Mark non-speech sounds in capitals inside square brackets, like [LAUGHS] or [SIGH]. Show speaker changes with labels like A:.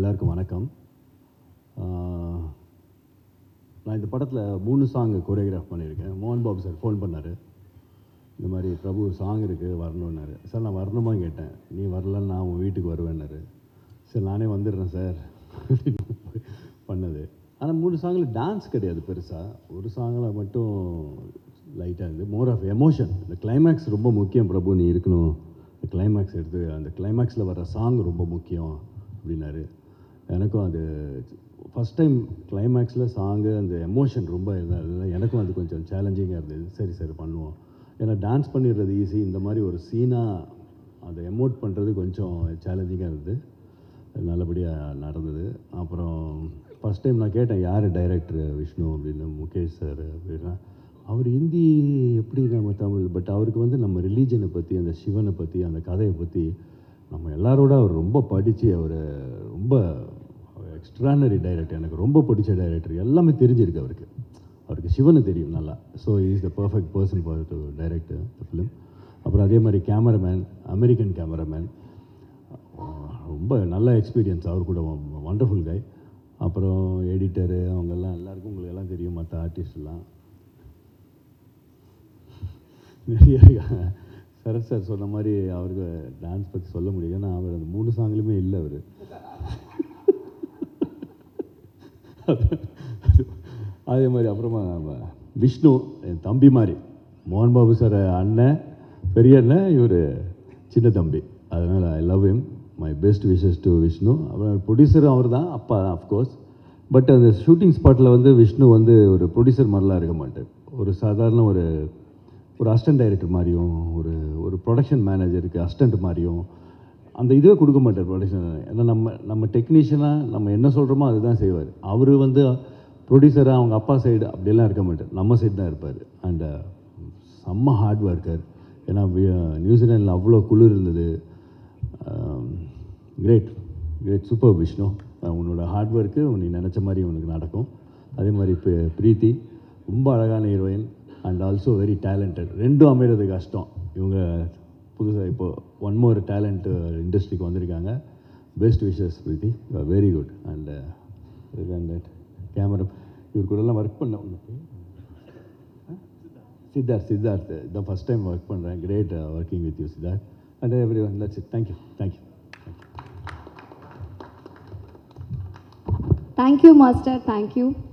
A: எல்லாருக்கும் வணக்கம். நான் இந்த படத்தில் மூணு சாங்கு கொரியோகிராஃப் பண்ணியிருக்கேன். மோகன் பாபு சார் ஃபோன் பண்ணார். இந்த மாதிரி பிரபு சாங் இருக்குது வரணுன்னாரு சார் நான் வரணுமா? கேட்டேன். நீ வரலன்னு நான் உன் வீட்டுக்கு வருவேன்னாரு. சரி நானே வந்துடுறேன் சார் [LAUGHS] பண்ணது. ஆனால் மூணு சாங்கில் டான்ஸ் கிடையாது பெருசாக ஒரு சாங்கில் மட்டும் லைட்டாக இருந்தது மோர் ஆஃப் எமோஷன் இந்த கிளைமேக்ஸ் ரொம்ப முக்கியம் பிரபு நீ இருக்கணும். கிளைமேக்ஸ் எடுத்து அந்த கிளைமேக்ஸில் வர சாங் ரொம்ப முக்கியம் அப்படின்னாரு. எனக்கும் அது ஃபஸ்ட் டைம் கிளைமேக்ஸில் சாங்கு அந்த எமோஷன் ரொம்ப இதாக இருந்தது எனக்கும் அது கொஞ்சம் சேலஞ்சிங்காக இருந்தது. சரி சரி பண்ணுவோம். ஏன்னா டான்ஸ் பண்ணிடுறது ஈஸி இந்த மாதிரி ஒரு சீனாக அதை எமோட் பண்ணுறது கொஞ்சம் சேலஞ்சிங்காக இருந்தது. நல்லபடியாக நடந்தது. அப்புறம் ஃபஸ்ட் டைம் நான் கேட்டேன் யார் டைரக்டர் விஷ்ணு அப்படின்னு முகேஷ் சார் அப்படின்னா அவர் ஹிந்தி எப்படி நம்ம தமிழ்? பட் அவருக்கு வந்து நம்ம ரிலீஜனை பற்றி அந்த சிவனை பற்றி அந்த கதையை பற்றி நம்ம எல்லாரோட அவர் ரொம்ப படித்து அவர் ரொம்ப எக்ஸ்ட்ரானரி டைரக்டர் எனக்கு ரொம்ப பிடிச்ச டைரக்டர் எல்லாமே தெரிஞ்சிருக்கு அவருக்கு. அவருக்கு சிவனு தெரியும் நல்லா. So is the perfect person for to direct the film அப்புறம் அதே மாதிரி கேமராமேன் அமெரிக்கன் கேமராமேன் ரொம்ப நல்ல எக்ஸ்பீரியன்ஸ் அவர் கூட வண்டர்ஃபுல் கை அப்புறம் எடிட்டரு அவங்கெல்லாம் எல்லாருக்கும் உங்களுக்கு எல்லாம் தெரியும். மற்ற ஆர்டிஸ்ட்லாம் நிறைய இருக்காங்க சரத் சார் சொன்ன மாதிரி அவருக்கு டான்ஸ் பற்றி சொல்ல முடியும் ஏன்னா அவர் அந்த மூணு சாங்லேயுமே இல்லை அவர். அதே மாதிரி அப்புறமா விஷ்ணு என் தம்பி மாதிரி. மோகன் பாபு சார் அண்ணன் பெரிய அண்ணன் இவர் சின்ன தம்பி. அதனால் I love him. My best wishes to Vishnu. அப்புறம் ப்ரொடியூசரும் அவர் தான் அப்பா தான் அஃப்கோர்ஸ் பட் அந்த ஷூட்டிங் ஸ்பாட்டில் வந்து விஷ்ணு வந்து ஒரு ப்ரொடியூசர் மாதிரிலாம் இருக்க மாட்டார். ஒரு சாதாரண ஒரு ஒரு அசிஸ்டன்ட் டைரக்டர் மாதிரியும் ஒரு ஒரு ப்ரொடக்ஷன் மேனேஜருக்கு அசிஸ்டண்ட் மாதிரியும் அந்த இதுவே கொடுக்க மாட்டார் ப்ரொடக்ஷன் ஏன்னா நம்ம நம்ம டெக்னீஷியனாக நம்ம என்ன சொல்கிறோமோ அதுதான் செய்வார். அவர் வந்து ப்ரொடியூசராக அவங்க அப்பா சைடு அப்படியெல்லாம் இருக்க மாட்டார். நம்ம சைடு தான் இருப்பார். அண்ட் uh, செம்ம ஹார்ட் ஒர்க்கர் ஏன்னா நியூசிலாண்டில் uh, அவ்வளோ குளிர் இருந்தது. கிரேட் கிரேட் சூப்பர் விஷ்ணு உன்னோட ஹார்ட் ஒர்க்கு நீ நினச்ச மாதிரி உனக்கு நடக்கும். அதே மாதிரி இப்போ பிரீத்தி ரொம்ப அழகான heroine and also very talented ரெண்டும் அமைகிறது கஷ்டம். இவங்க புதுசாக இப்போ ஒன் மோர் டேலண்ட் இண்டஸ்ட்ரிக்கு வந்திருக்காங்க. Best wishes Preethi. Very good and and camera இவர் கூடலாம் ஒர்க் பண்ண உனக்கு. சித்தார்த் சித்தார்த் இதான் ஃபஸ்ட் டைம் ஒர்க் பண்ணுறேன் great working with you Siddharth. And everyone that's it thank you thank you
B: Thank master Master.